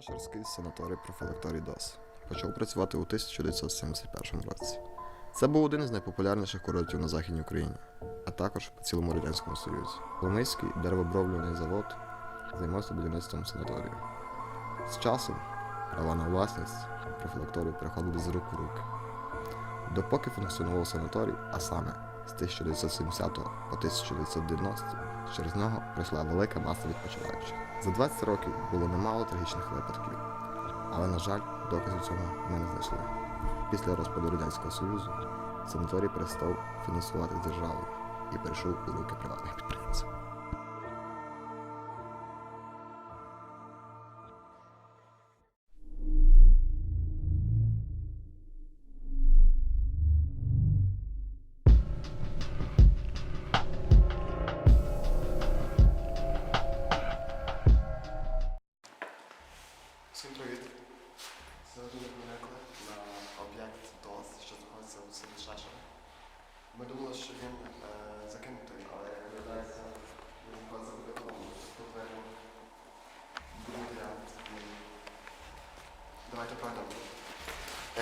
Шашерський санаторій профілакторій ДОС почав працювати у 1971 році. Це був один із найпопулярніших курортів на Західній Україні, а також по цілому Радянському Союзі. Ломийський деревооброблювальний завод займався будівництвом санаторію. З часом права на власність профілакторію переходили з рук у руки. Допоки функціонував санаторій, а саме з 1970 по 1990, через нього пройшла велика маса відпочиваючих. За 20 років було немало трагічних випадків, але, на жаль, доказів цього ми не знайшли. Після розпаду Радянського Союзу санаторій перестав фінансувати державу і перейшов у руки приватних підприємців.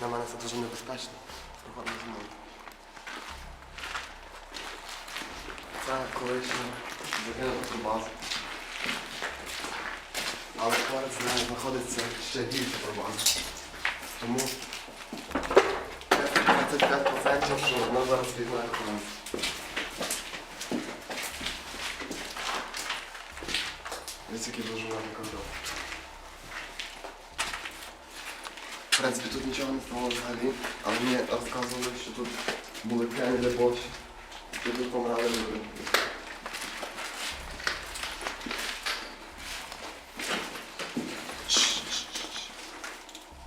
На мене, це дуже небезпечно. Проходимо зі мною. Це колишня закинута база. Але поряд з нею знаходиться ще більше проблем. Тому 25% що вона зараз візьмає документ. Ось який дуже гарний коридор. В принципі, тут нічого не стало взагалі, але мені розказували, що тут були прямі любові. І тут помирали люди.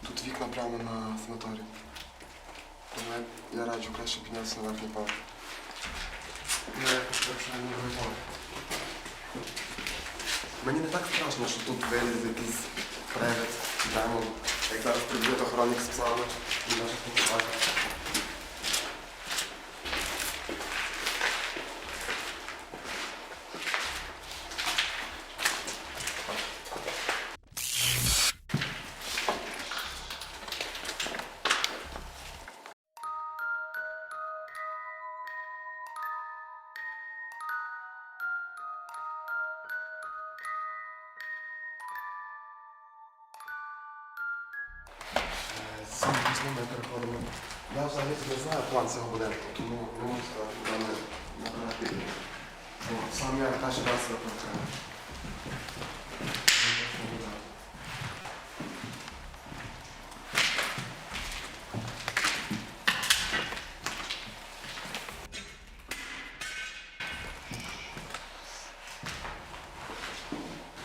Тут вікна прямо на санаторій. Тому я раджу краще піднятися на верхній поверх. Я якось не готовий. Мені не так страшно, що тут виліз якийсь привид, демон, як зараз приб'ють охоронних псами і наших покупати. З після ми переходимо. Я взагалі не знаю план цього будинку, тому не можу сказати, куди ми. Бо Сам я перший раз це прокрив.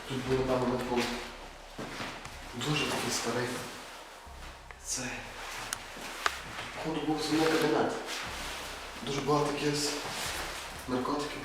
Тут було там. Дуже такий старий. Це. Походу був сумний кабінет. Дуже багато якихось наркотиків.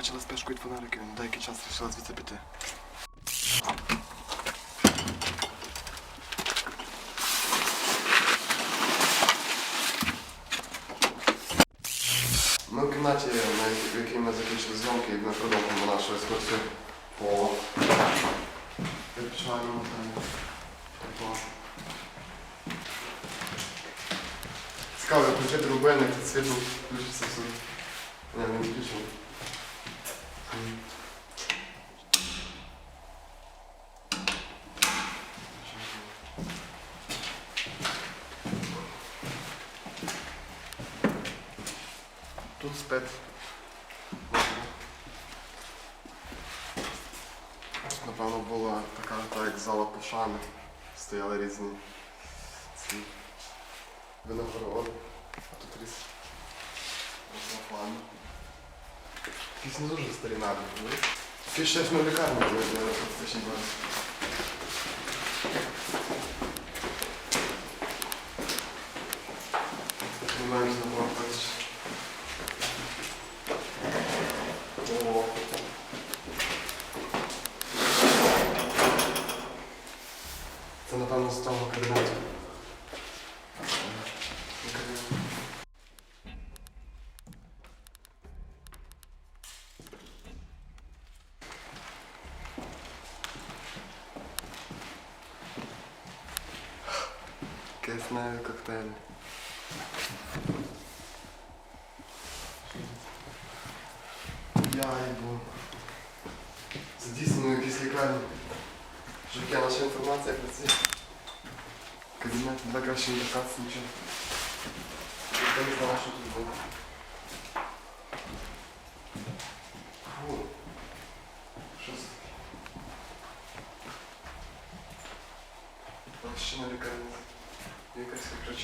Побачили спешку від фонариків, на деякий час вирішила звідси піти. Ми в кімнаті, в якій ми закінчили зйомки, ми продовжуємо нашу екскурсію по відпочивальному готелю. Тобто, Цікаво, включити рубильник, світло включиться все. Ні, не включено. Тут. Тут, напевно, була така, так як зала пошани. Стояли різні ці виногороди. А тут різ. Якісь не дуже старі набір, були. Ти щось на лікарні були, я на фактичній базі. Знімаємось на блокпост. О. Кисневі коктейлі. Я йду. Це дійсно якісь лікарні. Життя наша інформація працює. Кабінет, два краще не торкатися нічого. Ніхто не знав, що тут було.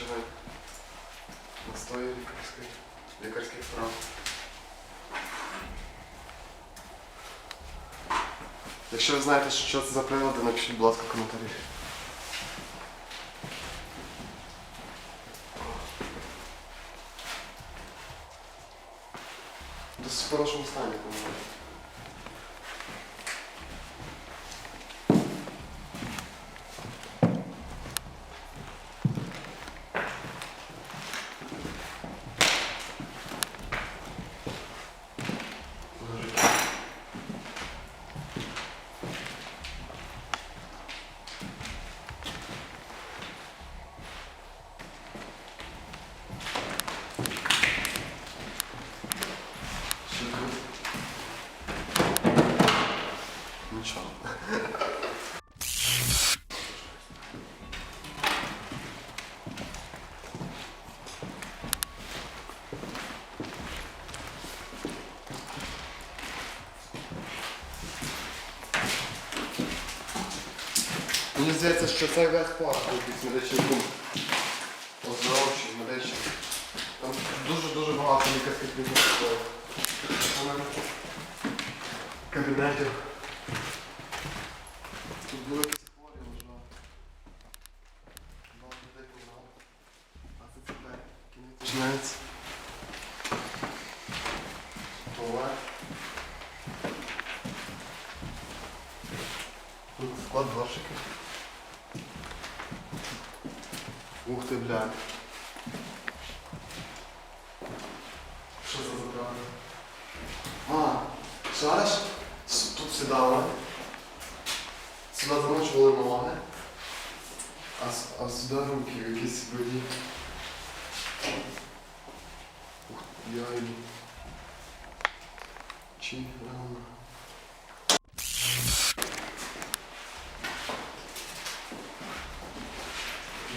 Лікарських речовин. Настої лікарської. Лікарських прав. Якщо ви знаєте, що це за прилади, напишіть, будь ласка, коментарі. Досить в хорошому стані, по-моєму. Ножики. Що тут? Нічого. Мені здається, що це весь парк якийсь медичний пункт. Оздоровчий, медичний. Там дуже-дуже багато лікарських відомостей. Кабінетів. Тут були хворі, можливо. Багато людей помирало. А це де? Кінець починається. Туалет. Тут склад горшиків. Ух ти, блядь. Що це за правда? А, шариш? Тут сідали. Сюди замочували ноги. А, а сюди руки якісь воді. Ух, я йду. Чи рано.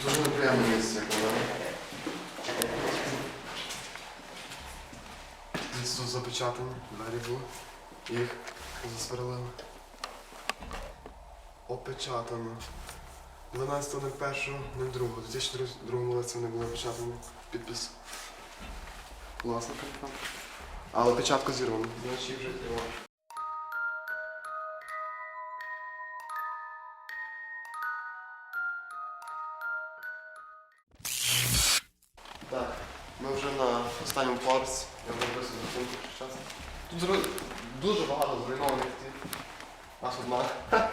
Дуже неприємне місце, мене. Десь тут запечатані, двері були. Їх засверлили. Опечатано. 12.01.02. У 2002 році вони були опечатані. Підпис. Власника. Але печатка зірвана. Значить їх вже тримали. Ми вже на останньому поверсі. Я вже виписав рахунку час. Тут зру... дуже багато зруйнованих тих. Аж одна.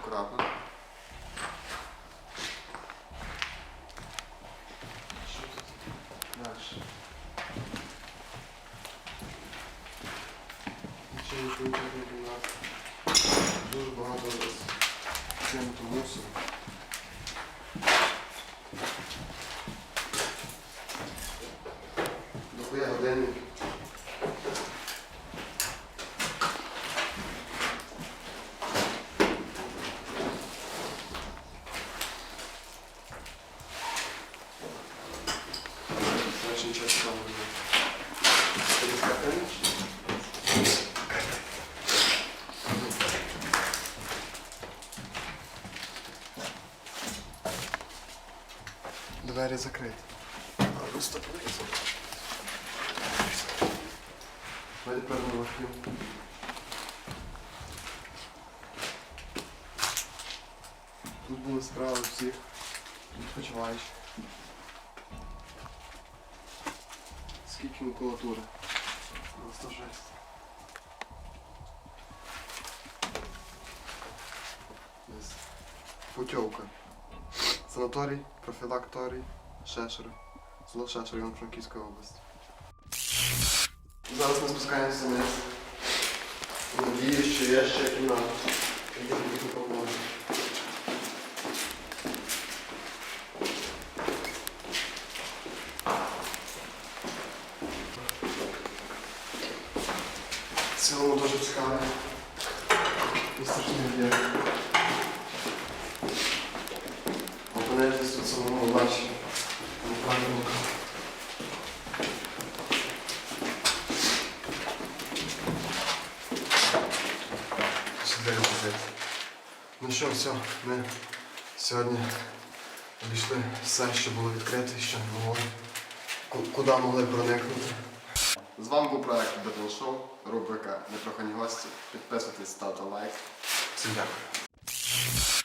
Акуратно. Що тут? Нічого не кімната. Дуже багато зараз. Кинуто мусор. Дохуя годинник. Значить нічого цікавого немає. Це десь картина? Двері закриті. Ми тепер на архів. Тут були справи всіх відпочиваючих. Скільки макулатури. Просто жесть. Десь Путьовка. Санаторій, профілакторій, Шешери. Село Шешер, Івано-Франківська область. Зараз ми спускаємося вниз. Надіюсь, що є ще кімната. Я їх не поможу. В цілому дуже цікаве. І страшний об'єкт. Неправильно. Сюди розбити. Ну що, все, ми сьогодні обійшли все, що було відкрите, що не могли. Куди могли проникнути. З вами був проект Бетон Шоу, рубрика Непрохані гості. Підписуйтесь, ставте лайк. Всім дякую.